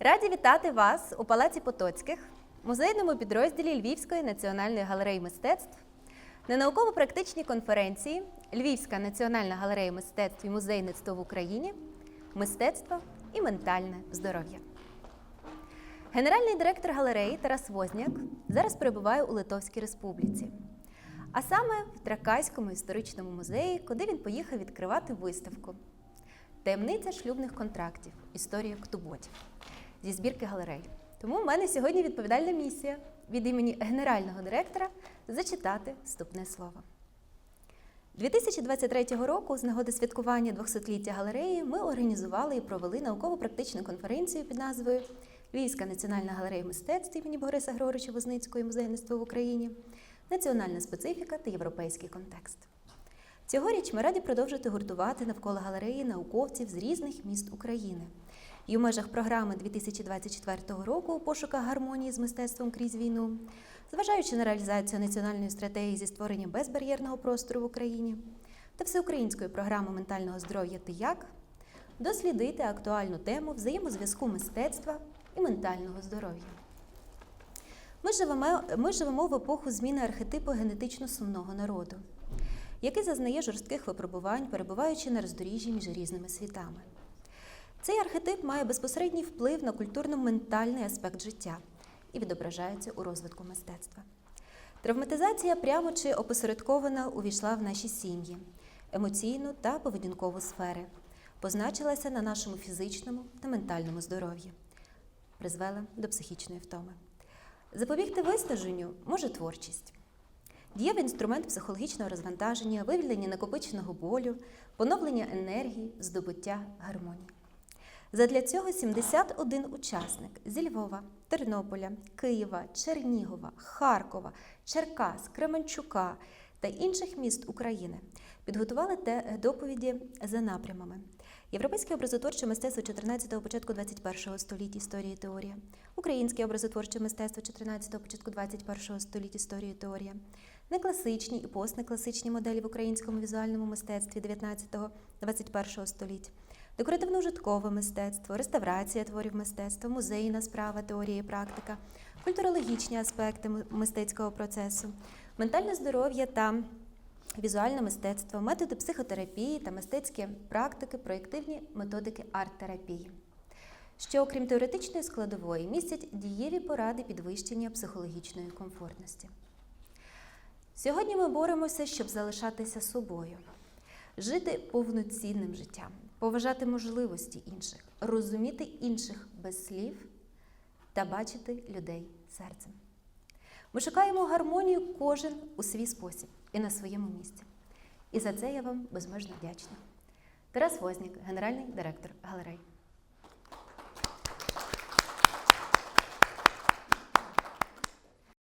Раді вітати вас у Палаці Потоцьких, музейному підрозділі Львівської національної галереї мистецтв на науково-практичній конференції Львівська національна галерея мистецтв і музейництво в Україні Мистецтво і ментальне здоров'я. Генеральний директор галереї Тарас Возняк зараз перебуває у Литовській Республіці, а саме в Тракайському історичному музеї, куди він поїхав відкривати виставку Таємниця шлюбних контрактів. Історія ктуботів зі збірки галерей. Тому в мене сьогодні відповідальна місія від імені генерального директора зачитати вступне слово. 2023 року, з нагоди святкування 200-ліття галереї, ми організували і провели науково-практичну конференцію під назвою Львівська національна галерея мистецтв імені Бориса Григоровича Возницького і музейництво в Україні, національна специфіка та європейський контекст. Цьогоріч ми раді продовжити гуртувати навколо галереї науковців з різних міст України. І у межах програми 2024 року у пошуках гармонії з мистецтвом крізь війну, зважаючи на реалізацію національної стратегії зі створення безбар'єрного простору в Україні та всеукраїнської програми ментального здоров'я «Ти як», дослідити актуальну тему взаємозв'язку мистецтва і ментального здоров'я. Ми живемо, ми живемо в епоху зміни архетипу генетично сумного народу, який зазнає жорстких випробувань, перебуваючи на роздоріжжі між різними світами. Цей архетип має безпосередній вплив на культурно-ментальний аспект життя і відображається у розвитку мистецтва. Травматизація прямо чи опосередковано увійшла в наші сім'ї, емоційну та поведінкову сфери, позначилася на нашому фізичному та ментальному здоров'ї, призвела до психічної втоми. Запобігти виснаженню може творчість. Дієвий інструмент психологічного розвантаження, вивільнення накопиченого болю, поновлення енергії, здобуття гармонії. Задля цього 71 учасник зі Львова, Тернополя, Києва, Чернігова, Харкова, Черкас, Кременчука та інших міст України підготували те доповіді за напрямами. Європейське образотворче мистецтво 14-го початку 21-го століття історії теорія, українське образотворче мистецтво 14-го початку 21-го століття історії теорія, некласичні і постнекласичні моделі в українському візуальному мистецтві 19-21 століть, декоративно-ужиткове мистецтво, реставрація творів мистецтва, музейна справа, теорія і практика, культурологічні аспекти мистецького процесу, ментальне здоров'я та візуальне мистецтво, методи психотерапії та мистецькі практики, проєктивні методики арт-терапії. Що, окрім теоретичної складової, містять дієві поради підвищення психологічної комфортності. Сьогодні ми боремося, щоб залишатися собою, жити повноцінним життям, поважати можливості інших, розуміти інших без слів та бачити людей серцем. Ми шукаємо гармонію кожен у свій спосіб і на своєму місці. І за це я вам безмежно вдячна. Тарас Вознік, генеральний директор галереї.